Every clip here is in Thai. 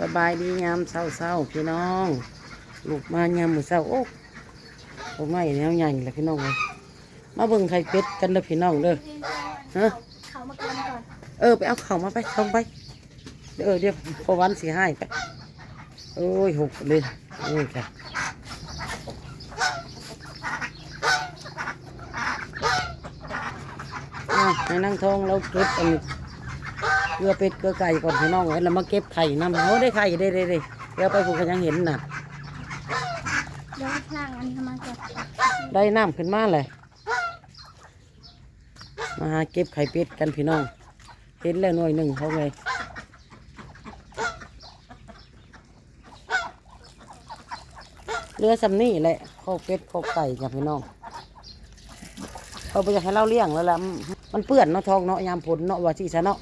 สบายดียามเศร้าๆพี่น้อง ลูกมายามมื้อเช้าโอ้โอ้ไม่แนวใหญ่เลยพี่น้องเลยมาเบิ่งไข่เป็ดกันเด้อพี่น้องเด้อฮะเขามากันก่อนเออไปเอาเข่าวมาไปส่งไปเดี๋ยวเออเดี๋ยวพอวันสิให้ไปโอ้ยหกเลยนี่ค่ะอะให้นั่งทองเราเก็บอันนี้ เกลือเป็ดเกลือไก่ก่อนพี่น้องเอ้ยแล้วมาเก็บไข่นำเขาได้ไข่ได้ได้ได้เดี๋ยวไปผมก็ยังเห็นน่ะ เดี๋ยวล่างอันนี้เข้ามาก่อนได้น้ำขึ้นมาเลยมาหาเก็บไข่เป็ดกันพี่น้องเห็นแล้วหน่วยหนึ่งเขาไงเรือสำนี่แหละข้าวเป็ดข้าวไก่กับพี่น้องเขาไปอยากให้เราเลี้ยงแล้วล่ะมันมันเปื้อนเนาะทองเนาะยามฝนเนาะว่าที่ซะเนาะ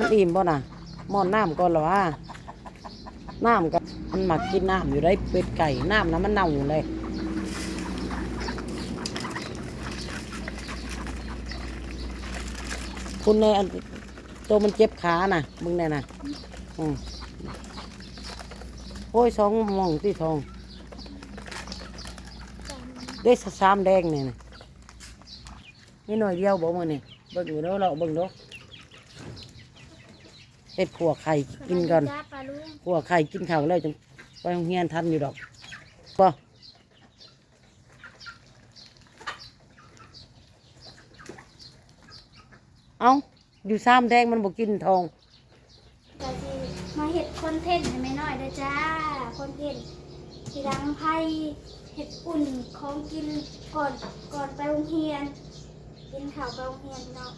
มันอิ่มป่ะน่ะหมอนน้ำก่อนเหรอว่าน้ำกับมันหมักกินน้ำอยู่ได้เป็ดไก่น้ำนะมันเน่าเลยคุณในอันตัวมันเจ็บขาน่ะ มึงเนี่ยน่ะอืมโอ้ยสองมองที่ทองได้สามแดงเนี่ยน่ะนี่หน่อยเดียวบอกมาเนี่ยเบิ่งอยู่แล้วเราเบิ่งเดูเฮ็ดขัวไข่กินก่อนจ้าปลาลุงขัวไข่กินข้าวแล้วจังไปโรงเรียนทันอยู่ดอกป่เอาอยู่ซ้ำแดงมันบอกกินทองแต่ที่มาเห็ดคอนเทนต์ให้ไม่น้อยเด้อจ้าคอนเทนต์ที่ดังไพ่เห็ดอุ่นของกินก่อนก่อนไปโรงเรียนกินข้าวไปโรงเรียนพี่น้อง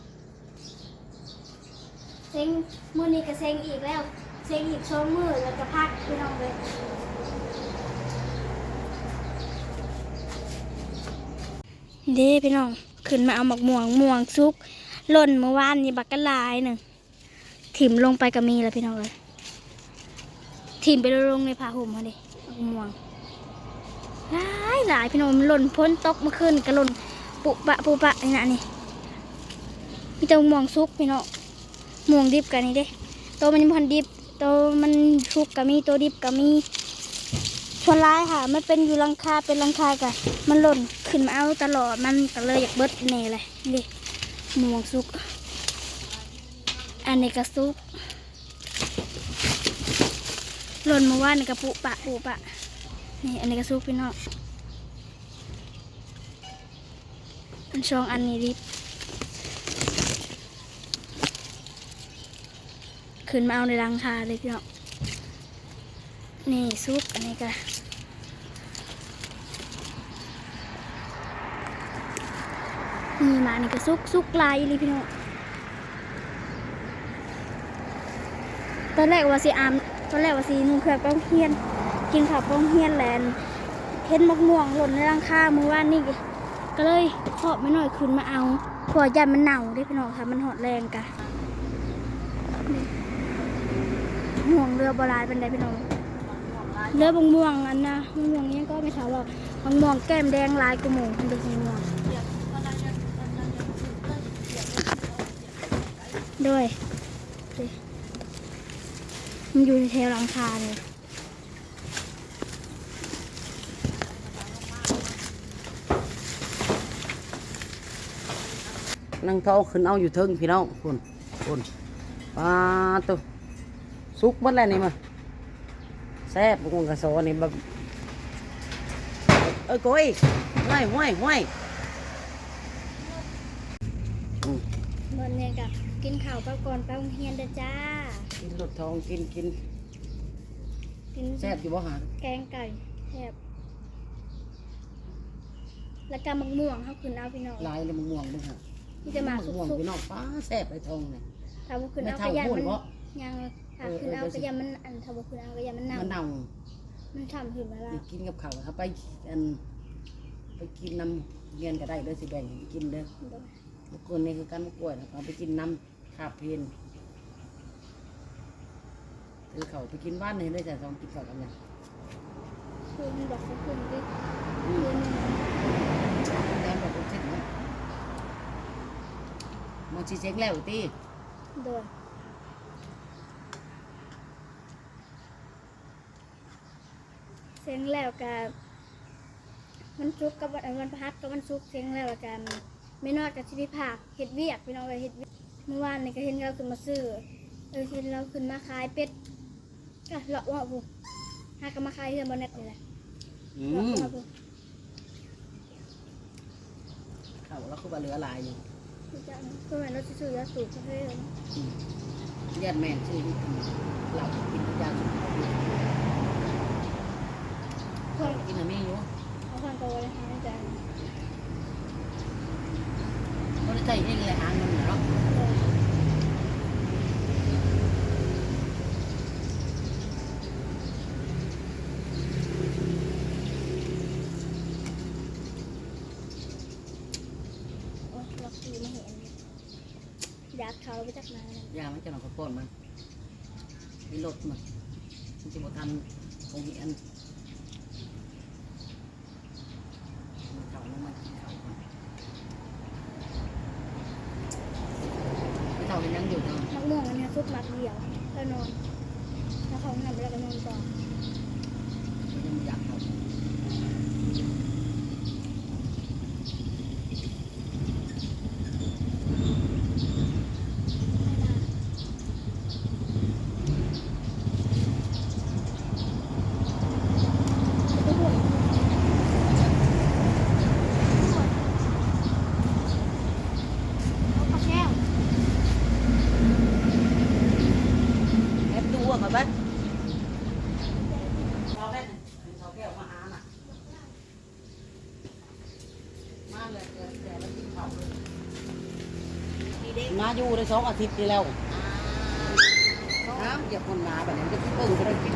เซ็งมือนี้ก็เซ็งอีกแล้วเซ็งอีกสองมือแล้วก็พักพี่น้องเลยเด้พี่น้องขึ้นมาเอาหมกม่วงม่วงซุกหล่นเมื่อวานนี้บักกะลายหนึ่งถิ่มลงไปก็มีแล้วพี่น้องเลยถิ่มไปลงในผ้าห่มเขาดิหมกม่วงหลายหลายพี่น้องหล่นพ้นตกเมื่อคืนก็หล่นปุปะปุปะนี่นะนี่มีแต่ม่วงซุกพี่น้อง ม่วงดิบกันนี่เด้โตวมันยังพันดิบโตวมันซุกก็มีโตวดิบก็มีชวนร้ายค่ะ มันเป็นอยู่ลังคาเป็นลังคากันมันหล่นขึ้นมาเอาตลอดมันก็เลยอยากเบิดแน่เลยนี่ม่วงซุก อันนี้ก็ซุกหล่นมาว่านนี่ก็ปุปะปุปะนี่อันนี้ก็ซุกพี่น้องอันช่องอันนี้ดิบ ขึ้นมาเอาในรังคาเลยพี่น้องนี่ซุปอันนี้ก็นี่มานี่ก็ซุกซุกลายเลยพี่น้องตอนแรกว่าสิอามตอนแรกว่าสินุ่งเครืองไปโรงเฮียน กินข้าวไปโรงเฮียนแลนเห็นมะม่วงหล่นในรังคาเมื่อวานนี่ก็เลยขอบไม่หน่อยขึ้นมาเอาผัวยันมันเน่าได้พี่น้องค่ะมันหอดแรงกะนี่ ห่วงเรือโบราณเป็นไดพี่น้องเรือบางม่วงอันนะบางม่วงนี้ก็ไม่ถามว่าบางม่วงแก้มแดงลายกระหมูเป็นเด็กบงม่วงด้วยมันอยู่ในแถวหลังคาเลยนั่งเท้าขึ้นเอาอยู่เทิงพี่น้องคุณคุณปลาตัว สุกหมดแล้วนี่มาแซ่บพวกกระสอนี่แบบเอ้ยโก้ยห้วยห้วยห้วยอืมวันนี้กับกินข้าวไปก่อนไปโรงเรียนเด้อจ้า กินรถทองกินกินกินแซ่บอยู่บ่หาแกงไก่แซ่บแล้วก็มะม่วงเขาขึ้นเอาพี่น้องลายเลยมันม่วงด้วยฮะที่จะมาสุม่วงกพี่น้องป้าแซ่บไปทองเนี่ยๆถ้าว่าขึ้นไม่เอาเท่ากระยานพูดมันเพราะยัง ถ้าเออขึ้นเอาเออกระยานมันอันถ้าว่าขึ้นเอากระยานมันเน่ามันเน่ามันทำขึ้นมาแล้วไปกินกับข้าวถ้าไปอันไปกินน้ำเรียนก็ได้เด้อสิแบ่งให้กินเด้อทุกคนนี่คือการมะกล้วยนะครับเอาไปกินน้ำขาบเพนคือเขาไปกินบ้านนี่ได้แต่ต้องกินข้าวกันเนี่ยคือมันบอกเขาขึ้นดิอืคืมนนึงแทนแบบเป็นเช่นนั้นมันชีเช็คแล้วตีโดย เสียงแล้วกันมันซุกกับวันเอ่อวันพฤหัสกับวันซุกร์เสียงแล้วกันไม่นอดกับชิพิภาคเฮ็ดเวียกพี่น้องเลยเฮ็ดเวียกเมื่อวานนี่ก็เห็นเราขึ้นมาซื้อเออเห็นเราขึ้นมาขายเป็ดก็เลาะว่าบุหาก็มาขายเฮือนบนเน็ตนี่แหละอืเลาะมว่าบุเขาแล้วคือว่าเหลือหลายอยู่คือจะเพื่อนเราสิซื้อยาสูบประเภทนั้นญาติแม่นชื่อที่เหล้ากินยาสุด คนกินน่ะมีอยู่เขาคนโตเลยหายใจบ่ได้ใช้เองเลยหาเงินน่ะเนาะเออโอ้ยล็อกทีไม่เห็นอยากเขาไปจากไหนนั่นยามันจะนอนกับป้อนมันมีรถมันมันจะบ่ทันคงมีอันมันเข้าลงมากินข้าวก่อน ไม่เท่าเป็นยังอยู่นาะมักม่วงอันเนี้ยซุปมักเดียวแล้วนอน แล้วเขาทำแล้วก็นอนต่อ ยังไม่อยากเข้า ไม่ห่วงเอาปลาแก้ว แอบดูอะครับบ้านเราได้เราแก้วมาหาน่ะมาเลยเดี๋ยวเดี๋ยวเรากินข้าวเลยมาอยู่ได้ สองอาทิตย์นี่แล้วน้ำเหยียบคนหนาแบบนี้มันจะเพิ่งจะได้กิน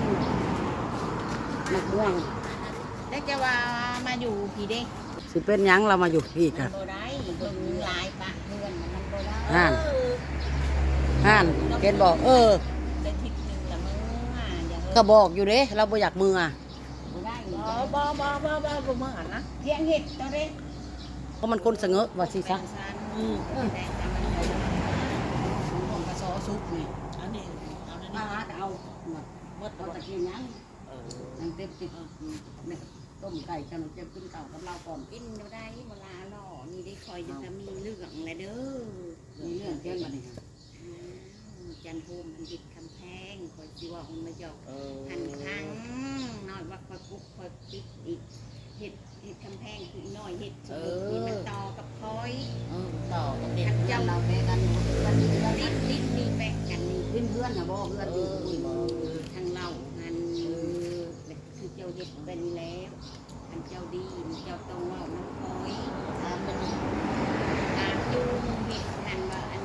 มะม่วงแล้วจะว่ามาอยู่พี่เด้สิเป็นหยังเรามาอยู่พี่มักันนบ่ได้เบิ่งหลายปะเพื่อนมันมันบ่ได้ห่านเออห่านเกณฑ์บอกเออได้ทิศหนึงละมึงอะอย่าเออก็บอกอยู่เด้เราบ่อยากมืออะบ่ได้บ่บ่บ่บ่บ่บ่มึงอะนะเพียงเฮ็ดตัวเด้เพราะมันคนเสงอว่าสิซะแบ่ งซันอืมแต่แต่มันบ่ได้ผมกระซอซุปนี่อันนี้เอาอันนี้มาเอาเมื่อตอนตะกี้ยังยังเต็มติดเนี่ยต้มไก่กันเจ็บกินเก่ากับเราก่อนกินบ่ได้เวลาหล่อนี่ได้คอยจะมีเรื่องแหละเด้อมีเรื่องเที่ยงมาเนี่ยอืมจันโฮมมันติดกำแพงคอยสิว่ามันมาหยอกเออหันครั้งน้อยว่าคอยกุ๊กคอยปิดอีกเห็ดเห็ดกำแพงคือน้อยเห็ดสมุดนี่มันต่อกับคอยเออต่อกับเด็กเจ้าเราแม่กันกันนี่กันตินี่ดติดมีแบกกันนี่ เพื่อนนะบ่เพื่อนอยู่ทางเราหันคือเจ้าเห็ดเป็นแล้วหันเจ้าดีเจ้าต้องว่าน้ำคอยถามมันตามอยู่เห็ดหันว่าอัน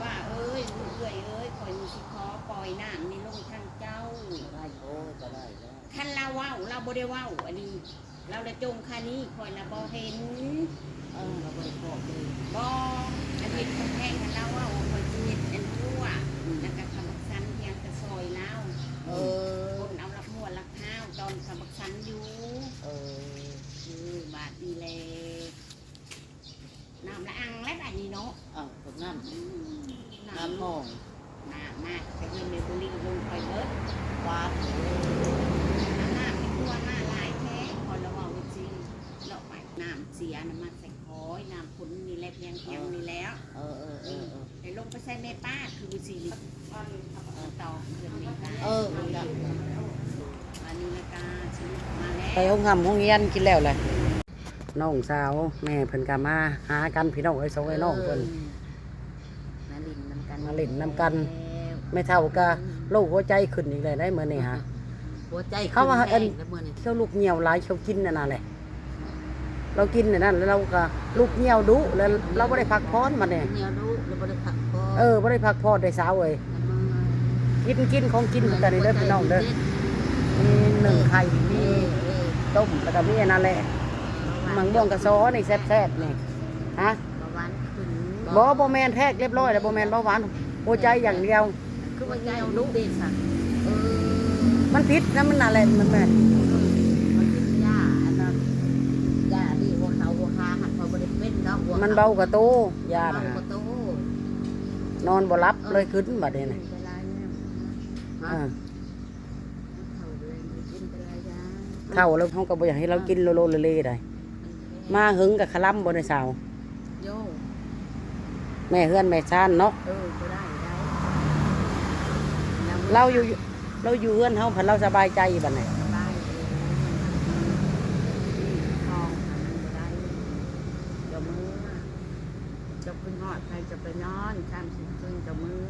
ว่าเอ้ยลูกเอ้ยเอ้ยคอยมีสิขอปล่อยน้ำในลงทางเจ้าได้โอ้ก็ได้คันเราว้าเราบ่ได้ว้าอันนี้ เราได้จงคานี้คอยละบ่เห็นเออเราบ่ได้บอกเลยบ่อันนี้คนแพงคันเราว้าคอยสิเฮ็ดเป็นทั่ว แล้วก็คำบักสันเพียงกระซอยเราเออ คนเอาลักหัวลักข้าวตอนคำบักสันอยู่เออคือบาทดีแลน้ำละอังและบาทนี้เนาะอ้าวตกน้อืมำน้ำน้ำห้องน้ำมากไปเงินในบุรีลงไปเบิด วาดน้ำน้ำมีตัวหน้าหลายแท้พอเราเอาจริงเราไปน้ำเสียน้ำมันใส่คอยน้ำพุนนี่แหละเพียงเพียงนี่แล้ว เออเออเออเออ ไอ้ลงไปใส่ในป้าคือสีต่อคือนนี่ค่ะเอออันนี้ละกาชีวิตมาแล้วไปห้องทำห้องเรียนกินแล้วเลยน้องสาวแม่เพิ่นก็มาหากันพี่น้องไอ้สองไอ้น้องเพิ่นมาลินนำกันมาเล่นนำกัน ไม่เท่าก็โรคหัวใจขึ้นอีกเลยได้เมื่อนี่ฮะหัวใจเขาว่าเอินเมื่อนี้เที่ยวลูกเหี่ยวหลายเที่ยวกินนั่นน่ะแหละเรากินนั่นแล้วเราก็ลูกเหี่ยวดุแล้วเราไม่ได้พักผ่อนมาเนี่ยเหนียวรู้แล้ว บ่ได้ผักพอเออไม่ได้พักผ่อนได้สาวเอ้ยกินกินของกินกันนี่เด้อพี่น้องเด้อมีหนึ่งไข่มีต้มแล้วก็มีอันนั่นแหละมังม่วงกระซอนี่แซ่บๆนี่ฮะประวันขึ้นบ่บ่แมนแทกเรียบร้อยแล้วบ่แมนเบาหวานหัวใจอย่างเดียว คือว่าเหนียวรู้เด็ดสันเออมันพิษนะมันอะไรมันแม่มันกินยาอันนั้นยาดีหัวเขาหัวคาหันพอบ่ได้เป็นเนาะหัวมันเบากว่าโตยาเบาน่ะกว่าโต นอนบ่หลับเลยขึ้นบัดนี้น่ะเวลาเนี่ยอ่าเขาเลยกินเป็นระยะเท่าแล้วเขาก็บ่อยากให้เรากินโลโลเลเลได้มาหึงกับคลัมบ่ได้สาวโยแม่เฮือนแม่ชานเนาะเออก็ได้ได้เราอยู่เราอยู่เฮือนเฮาพันเราสบายใจบัดนี้ ได้เลยทองมันได้เดี๋ยวมือจะขึ้น หอดใครจะไปนอนข้ามสิบคืนจะมือ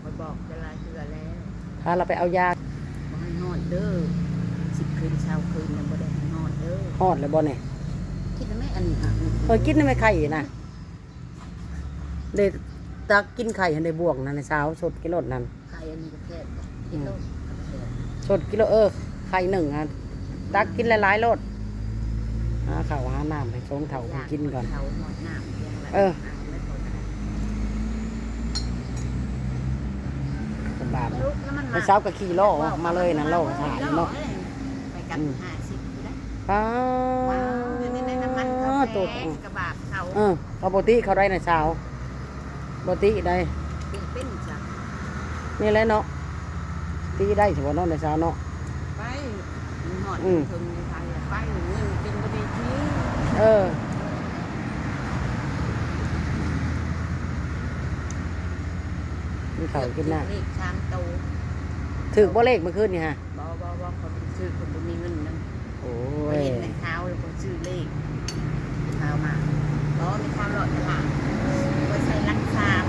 คอยบอกจะลายเสือแล้วพาเราไปเอายาบ่ให้นอนเด้อสิบคืนเช้าคืนยังบ่ได้ให้นอนเด้อฮอดเลยบ่เนี่ยคิดว่าแม่อันนี้ค่ะเออกินได้ไหมไข่นะเด็ตักกินไข่ให้ได้บวกนะในเช้าสดกิโลนั้นใครอันนี้ก็แค่กิโลกับแค่สดกิโลเออไข่หนึ่งอะตักกินหลายๆโลดหาข้าวหาน้ำให้ชงเถาไปกินก่อนเขาหมดน้ำเพียงละเออ ไม่พอจะได้ ส บายลูกแล้วมันในเช้าก็ขี่ล่อมาเลยนะล่อถ่ายเนาะไปกันอืมห้าสิบอยู่นะป้าว้าวนี่ในน้ำมันเขาตัวแพงกระบาดเขาเออเอาปกติเขาได้ในเช้าปกติได้เป็นเป็นจ้ะนี่แหละเนาะตีได้เฉพาะเนาะในเช้าเนาะไปหอดอืมถึงในไทยอะไปเงินกินก็ได้ที่เออ กินข้าวกินน้เลขช้างโตำถือบ่เลขเมื่อคืนนี่ฮะ บ่บ่บ่เขาเป็นซื้อคนบ่มีเงินนั่นโอ้ไปยเห็นในเท้าแล้วคนซื้อเลขเท้ามาบ่ในเท้าหลอดตลาดไว้ใส่ลังสาม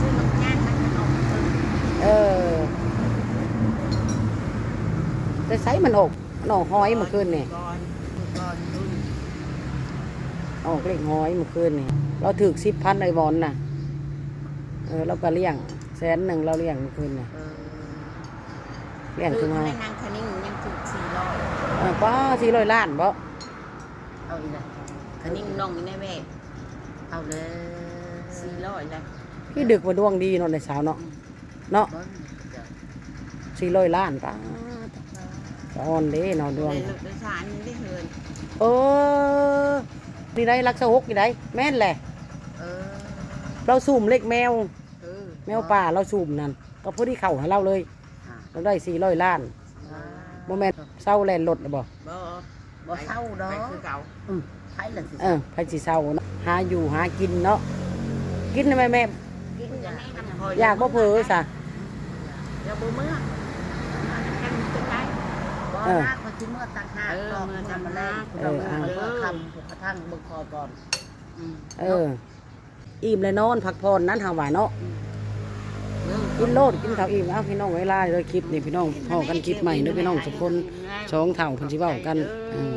ซื้อลูกย่างมันขนมเพิ่นเออจะใช้มันออกมันออกหอยเมื่อคืนนี่ก่อนก่อนรุ่นออกเลขหอยเมื่อคืนนี่เราถือสิบพันไอบอลน่ะ เออเราก็เลี้ยงแสนหนึ่งเราเลี้ยงเมื่อคืนน่ะเออเลี้ยงขึ้นมาในนางคนิ่งยังถูกสี่ร้อยเออป้าสี่ร้อยล้านบ่เอาอีกเลยคนิ่งน้องอยู่ในแม่เอาเลยสี่ร้อยเลยพี่ดึกว่าดวงดีเนาะในเช้าเนาะเนาะเบิ้งเดี๋ยวสี่ร้อยล้านป้าสะออนเด้เนาะดวงในรถโดยสารยังได้เหินเออนี่ได้รักษาหกนี่ได้แม่นแหละ เออเราสูมเล็กแมวเออ แมวป่าเราสูมนั่นก็พอดีเข่าให้เราเลยอ่าเราได้สี่ร้อยล้านโมแมนเศร้าแลนรถน่ะบ่บ่บ่เศร้าดอกไปคือเก่าอืมไผล่ะสิเออไปสิเศร้าเนาะหาอยู่หากินเนาะกินทำไมแม่ กินอย่างนี้มันพอยากบ่เผลอซะอย่าบ่เมื่อมาแค่นี้เป็นไรบ่เออนะเขาสิเมื่อต่างหากเออดอกเมื่อมันต่างมาหาแล้กเราเออเมื่อคำถูกกระทั่งเบิ่งคอก่อนอืมเออ อิ่มเลยนอนพักผ่อนนั้นทางว่าเนาะเออ กินโลดกินข้าวอิ่มเอาพี่น้องไว้ลาเลยคลิปนี่พี่น้องพอกันคลิปใหม่เด้อพี่น้องทุกคนสองเท่าเพิ่นสิเว้ากันอืม